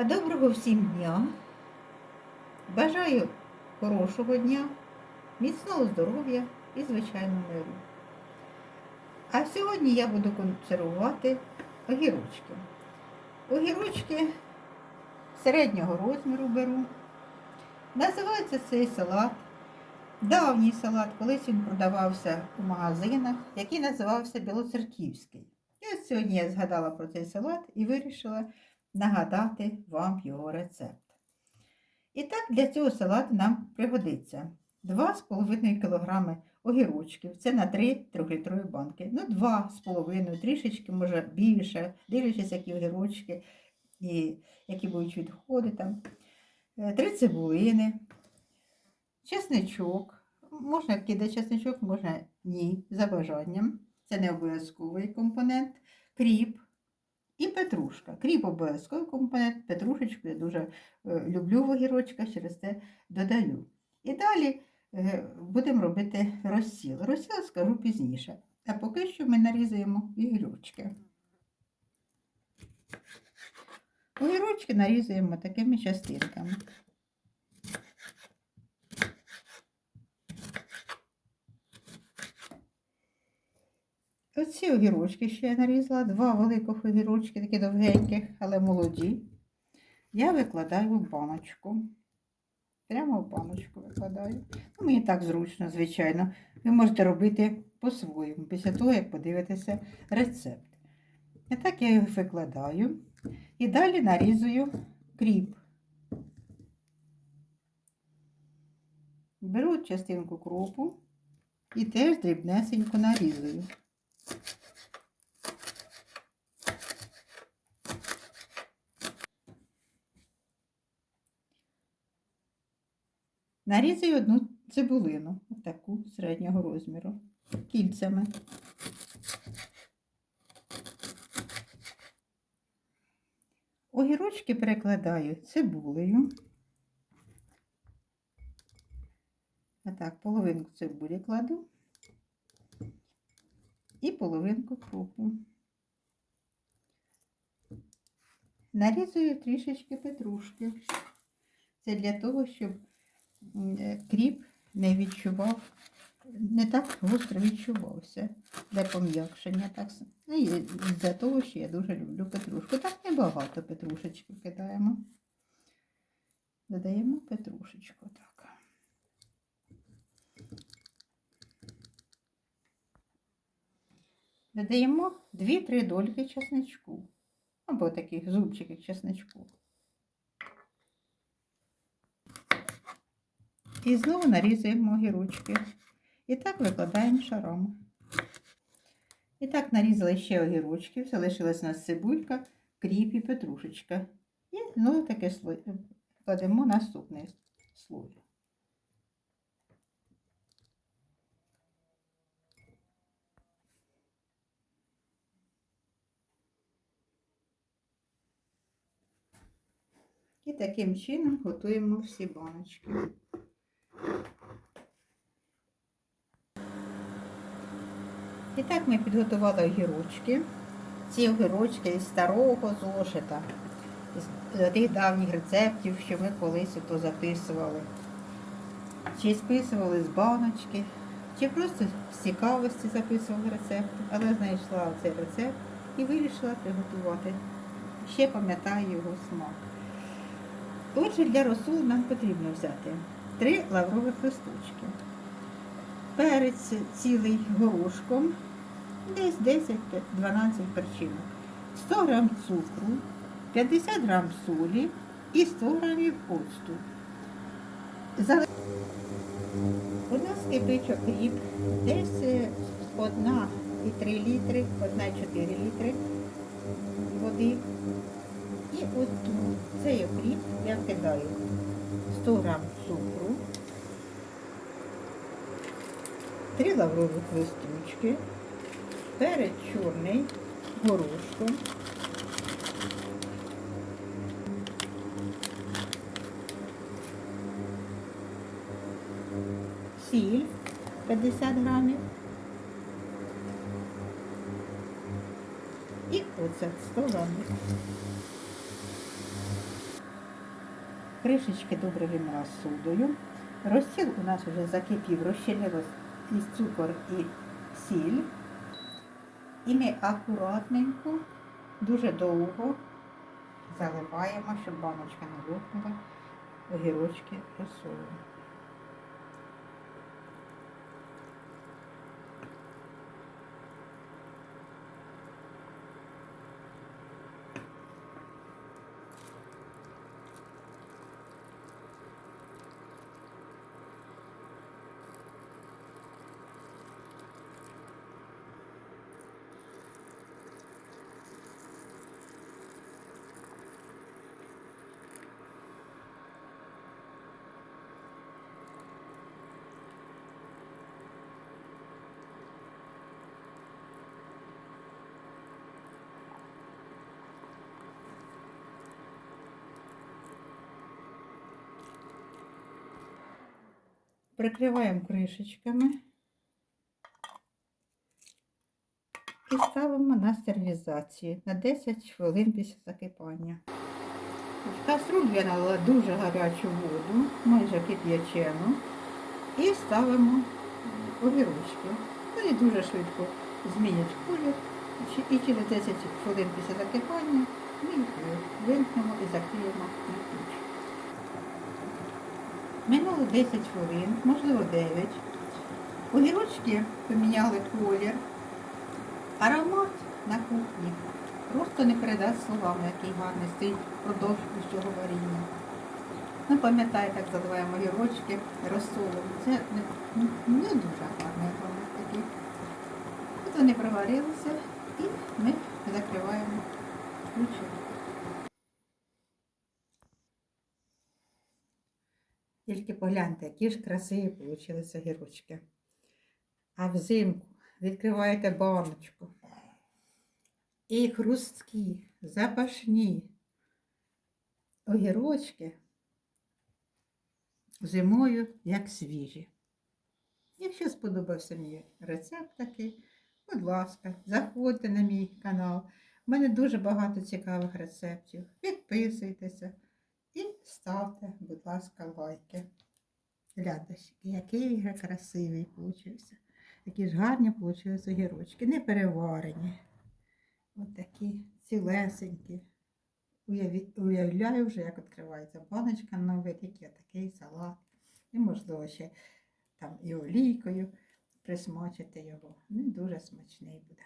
Та доброго всім дня. Бажаю хорошого дня, міцного здоров'я і, звичайно, миру. А сьогодні я буду консервувати огірочки. Огірочки середнього розміру беру. Називається цей салат. Давній салат, колись він продавався у магазинах, який називався Білоцерківський. І ось сьогодні я згадала про цей салат і вирішила нагадати вам його рецепт. І так, для цього салату нам пригодиться 2,5 кг огірочків. Це на 3 трьохлітрові банки. Ну, 2,5, трішечки, може більше, дивлячись, які огірочки і які будуть відходи там. 3 цибулини, чесничок. Можна кидати чесничок, можна ні, за бажанням. Це не обов'язковий компонент. Кріп, і петрушка. Кріп обов'язковий компонент, петрушечку я дуже е, люблю в огірочках, через те додаю. І далі е, будемо робити розсіл. Розсіл скажу пізніше. А поки що ми нарізаємо огірочки. Огірочки нарізаємо такими частинками. Оці огірочки ще я нарізала, два великих огірочки, такі довгеньких, але молоді. Я викладаю в баночку. Прямо в баночку викладаю. Ну, мені так зручно, звичайно. Ви можете робити по-своєму, після того, як подивитеся рецепт. І так я його викладаю. І далі нарізую кріп. Беру частинку кропу і теж дрібнесенько нарізую. Нарізаю одну цибулину, таку середнього розміру, кільцями. Огірочки перекладаю цибулею. А так, половинку цибулі кладу і половинку крупу. Нарізую трішечки петрушки. Це для того, щоб е, кріп не відчував, не так гостро відчувався для пом'якшення. Так. Ну, для того, що я дуже люблю петрушку. Так небагато петрушечки кидаємо. Додаємо петрушечку. Так. Додаємо 2-3 дольки чесничку. Або таких зубчиків чесничку. І знову нарізаємо огірочки. І так викладаємо шарами. І так нарізали ще огірочків, залишилась у нас цибулька, кріп і петрушечка. І знову слой кладемо наступний слой. І таким чином готуємо всі баночки. І так ми підготували огірочки. Ці огірочки із старого зошита, з тих давніх рецептів, що ми колись ото записували. Чи списували з баночки, чи просто з цікавості записували рецепт, але знайшла цей рецепт і вирішила приготувати. Ще пам'ятаю його смак. Отже, для розсолу нам потрібно взяти 3 лаврових листочки, перець цілий горошком, десь 10-12 перчинок, 100 г цукру, 50 г солі і 100 г оцту. У нас кипить окріп, десь 1,3 літри, 1,4 літри води. От цей окріп я вкидаю 100 грам цукру, 3 лаврових листочки, перець чорний, горошком, сіль 50 грамів і оцет 100 грамів. Кришечки добре вимила содою. Розсіл у нас вже закипів, розчинилось і цукор, і сіль. І ми акуратненько, дуже довго заливаємо, щоб баночка не лопнула, огірочки розсолом. Прикриваємо кришечками і ставимо на стерилізацію на 10 хвилин після закипання. В каструлю я налила дуже гарячу воду, майже кип'ячену, і ставимо огірочки. Вони дуже швидко змінять колір. І через 10 хвилин після закипання ми їх вимкнемо і закриємо на ключ. Минуло 10 хвилин, можливо 9. Огірочки поміняли колір. Аромат на кухні. Просто не передасть словами, який гарний стоїть впродовж усього варіння. Ну, пам'ятаєте, як заливаємо огірочки розсолом. Це не, ну, не дуже гарний аромат такий. От вони проварилися і ми закриваємо ключом. Тільки погляньте, які ж красиві вийшли огірочки. А взимку відкриваєте баночку. І хрусткі, запашні огірочки зимою як свіжі. Якщо сподобався мій рецепт такий, будь ласка, заходьте на мій канал. У мене дуже багато цікавих рецептів. Підписуйтеся. Ставте, будь ласка, лайки. Глядачки, який красивий получився. Які ж гарні получилися огірочки, не переварені. Ось такі цілесенькі. Уявляю вже, як відкривається баночка на великий такий салат. І, можливо, ще там і олійкою присмачити його. Він дуже смачний буде.